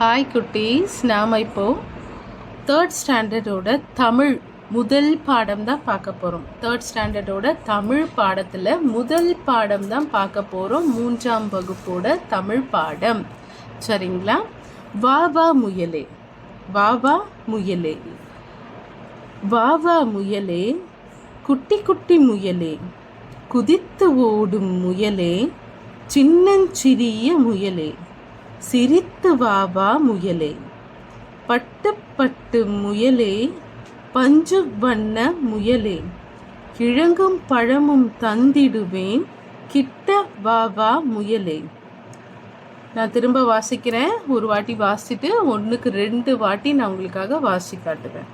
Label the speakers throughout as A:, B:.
A: Hi குட்டீஸ். நாம் இப்போது தேர்ட் ஸ்டாண்டர்டோட தமிழ் முதல் பாடம் தான் பார்க்க போகிறோம் தேர்ட் ஸ்டாண்டர்டோட தமிழ் பாடத்தில் முதல் பாடம் தான் பார்க்க போகிறோம் மூன்றாம் வகுப்போட தமிழ் பாடம். சரிங்களா? வா வா முயலே. வா வா முயலே. வா வா முயலே. குட்டி குட்டி முயலே. குதித்து ஓடும் முயலே. சின்னஞ்சிறிய முயலே. சிரித்து வா வா முயலே. பட்டு பட்டு முயலே பஞ்சு வண்ண முயலே. கிழங்கும் பழமும் தந்திடுவேன் கிட்ட வா வா முயலே. நான் திரும்ப வாசிக்கிறேன். ஒரு வாட்டி வாசிட்டு ஒன்றுக்கு ரெண்டு வாட்டி நான் உங்களுக்காக வாசி காட்டுவேன்.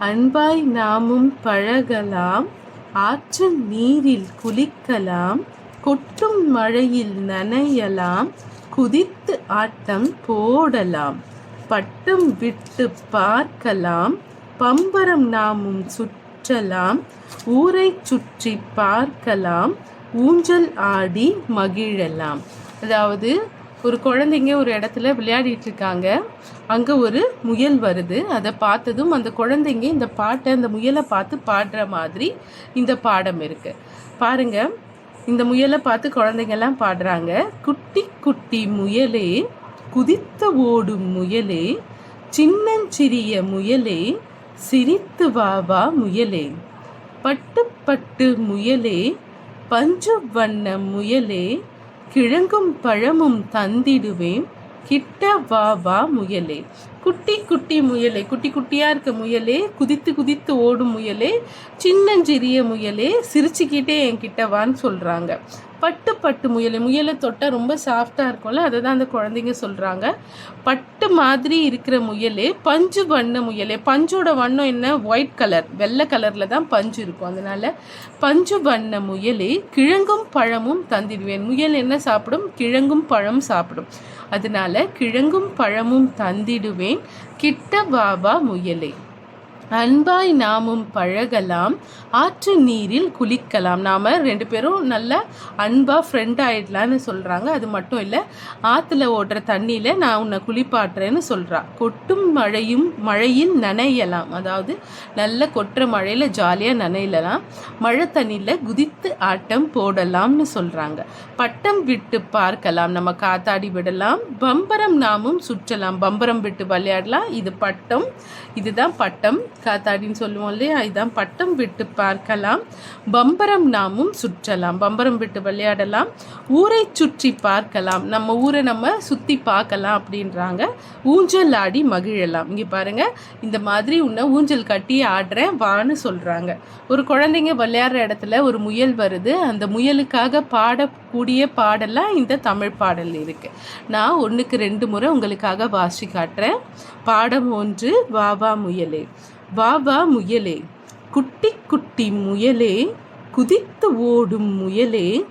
A: அன்பாய் நாமும் பழகலாம் ஆற்று நீரில் குளிக்கலாம் கொட்டும் மழையில் நனையலாம் குதித்து ஆட்டம் போடலாம். பட்டம் விட்டு பார்க்கலாம். பம்பரம் நாமும் சுற்றலாம். ஊரை சுற்றி பார்க்கலாம். ஊஞ்சல் ஆடி மகிழலாம். அதாவது ஒரு குழந்தைங்க ஒரு இடத்துல விளையாடிட்டு இருக்காங்க அங்கே ஒரு முயல் வருது. அதை பார்த்ததும் அந்த குழந்தைங்க இந்த பாட்டை அந்த முயலை பார்த்து பாடுற மாதிரி இந்த பாடம் இருக்கு. பாருங்கள் இந்த முயலை பார்த்து குழந்தைங்கெல்லாம் பாடுறாங்க. குட்டி குட்டி முயலே குதித்து ஓடும் முயலே சின்னஞ்சிறிய முயலே சிரித்து வா வா முயலே. பட்டு பட்டு முயலே பஞ்சு வண்ண முயலே கிழங்கும் பழமும் தந்திடுவேன் கிட்ட வா வா முயலே. குட்டி குட்டி முயலே குட்டி குட்டியாக இருக்க முயலே குதித்து குதித்து ஓடும் முயலே சின்னஞ்சிறிய முயலே சிரிச்சுக்கிட்டே என்கிட்ட வான்னு சொல்கிறாங்க பட்டு பட்டு முயலை முயலை தொட்டால் ரொம்ப சாஃப்டாக இருக்கும்ல அதை தான் அந்த குழந்தைங்க சொல்கிறாங்க பட்டு மாதிரி இருக்கிற முயலே பஞ்சு வண்ண முயலே பஞ்சோட வண்ணம் என்ன? ஒயிட் கலர் வெள்ளை கலரில் தான் பஞ்சு இருக்கும். அதனால் பஞ்சு வண்ண முயலே கிழங்கும் பழமும் தந்திடுவேன். முயல் என்ன சாப்பிடும்? கிழங்கும் பழம் சாப்பிடும். அதனால கிழங்கும் பழமும் தந்திடுவேன். கிட்ட பாபா முயலே. அன்பாய் நாமும் பழகலாம். ஆற்று நீரில் குளிக்கலாம். நாம் ரெண்டு பேரும் நல்லா அன்பாக ஃப்ரெண்ட் ஆகிடலான்னு சொல்கிறாங்க அது மட்டும் இல்லை ஆற்றுல ஓடுற தண்ணியில் நான் உன்னை குளிப்பாட்டுறேன்னு சொல்கிறா கொட்டும் மழையும் மழையில் நனையலாம். அதாவது நல்ல கொட்டுற மழையில் ஜாலியாக நனையலாம். மழை தண்ணியில் குதித்து ஆட்டம் போடலாம்னு சொல்கிறாங்க பட்டம் விட்டு பார்க்கலாம். நம்ம காத்தாடி விடலாம். பம்பரம் நாமும் சுற்றலாம். பம்பரம் விட்டு விளையாடலாம். இது பட்டம். இதுதான் பட்டம். காத்தாடின்னு சொல்லுவோம் இல்லையா? இதுதான் பட்டம் விட்டு பார்க்கலாம். பம்பரம் நாமும் சுற்றலாம். பம்பரம் விட்டு விளையாடலாம். ஊரை சுற்றி பார்க்கலாம். நம்ம ஊரை நம்ம சுற்றி பார்க்கலாம் அப்படின்றாங்க. ஊஞ்சல் ஆடி மகிழலாம். இங்கே பாருங்கள் இந்த மாதிரி உன்னை ஊஞ்சல் கட்டி ஆடுறேன் வான்னு சொல்கிறாங்க ஒரு குழந்தைங்க விளையாடுற இடத்துல ஒரு முயல் வருது. அந்த முயலுக்காக பாட கூடிய பாடலாக இந்த தமிழ் பாடல் இருக்குது நான் ஒன்றுக்கு ரெண்டு முறை உங்களுக்காக வாசி காட்டுறேன். பாடம் ஒன்று வாவா முயலே. வா வா முயலே. குட்டி குட்டி முயலே. குதித்து ஓடும் முயலே.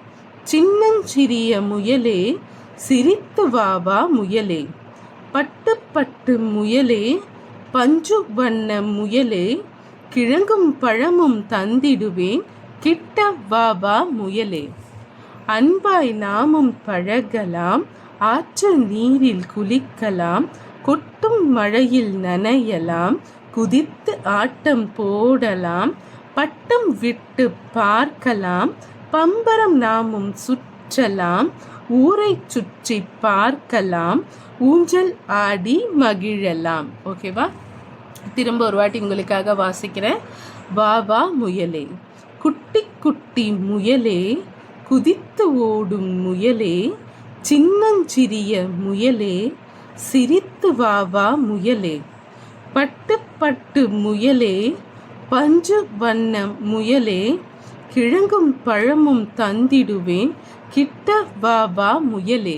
A: சின்னஞ்சிறிய முயலே. சிரித்து வா வா முயலே. பட்டு பட்டு முயலே. பஞ்சு வண்ண முயலே. கிழங்கும் பழமும் தந்திடுவேன். கிட்ட வா வா முயலே. அன்பாய் நாமும் பழகலாம் ஆற்று நீரில் குளிக்கலாம் கொட்டும் மழையில் நனையலாம் குதித்து ஆட்டம் போடலாம் பட்டம் விட்டு பார்க்கலாம் பம்பரம் நாமும் சுற்றலாம் ஊரை சுற்றி பார்க்கலாம் ஊஞ்சல் ஆடி மகிழலாம். ஓகேவா திரும்ப ஒரு வாட்டி உங்களுக்காக வாசிக்கிறேன். வா வா முயலே. குட்டி குட்டி முயலே. குதித்து ஓடும் முயலே சின்னஞ்சிறிய முயலே சிரித்து வா வா முயலே. பட்டு பட்டு முயலே பஞ்சு வண்ண முயலே கிழங்கும் பழமும் தந்திடுவேன் கிட்ட வா வா முயலே.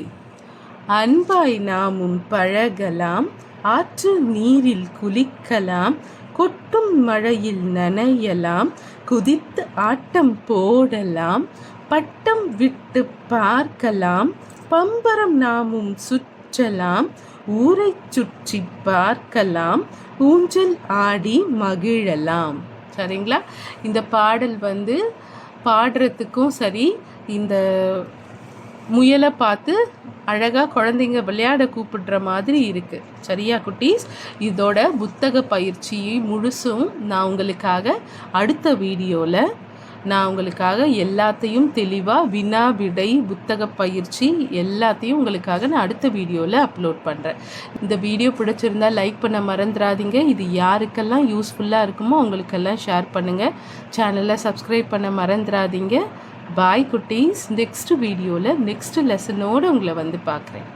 A: அன்பாய் நாமும் பழகலாம் ஆற்று நீரில் குளிக்கலாம் கொட்டும் மழையில் நனையலாம் குதித்து ஆட்டம் போடலாம் பட்டம் விட்டு பார்க்கலாம் பம்பரம் நாமும் சுற்றலாம் ஊரை சுற்றி பார்க்கலாம் ஊஞ்சல் ஆடி மகிழலாம். சரிங்களா? இந்த பாடல் வந்து பாடுறதுக்கும் சரி இந்த முயலை பார்த்து அழகாக குழந்தைங்க விளையாட கூப்பிடுற மாதிரி இருக்குது சரியா குட்டீஸ்? இதோட புத்தக பயிற்சி முழுசும் நான் உங்களுக்காக அடுத்த வீடியோவில் நான் உங்களுக்காக எல்லாத்தையும் தெளிவாக வினா விடை புத்தக பயிற்சி எல்லாத்தையும் உங்களுக்காக நான் அடுத்த வீடியோவில் அப்லோட் பண்ணுறேன் இந்த வீடியோ பிடிச்சிருந்தா லைக் பண்ண மறந்துடாதீங்க. இது யாருக்கெல்லாம் யூஸ்ஃபுல்லாக இருக்குமோ அவங்களுக்கெல்லாம் ஷேர் பண்ணுங்கள் சேனலை சப்ஸ்கிரைப் பண்ண மறந்துடாதீங்க. பாய் குட்டீஸ். நெக்ஸ்ட் வீடியோவில் நெக்ஸ்ட் லெசனோடு உங்களை வந்து பார்க்குறேன்.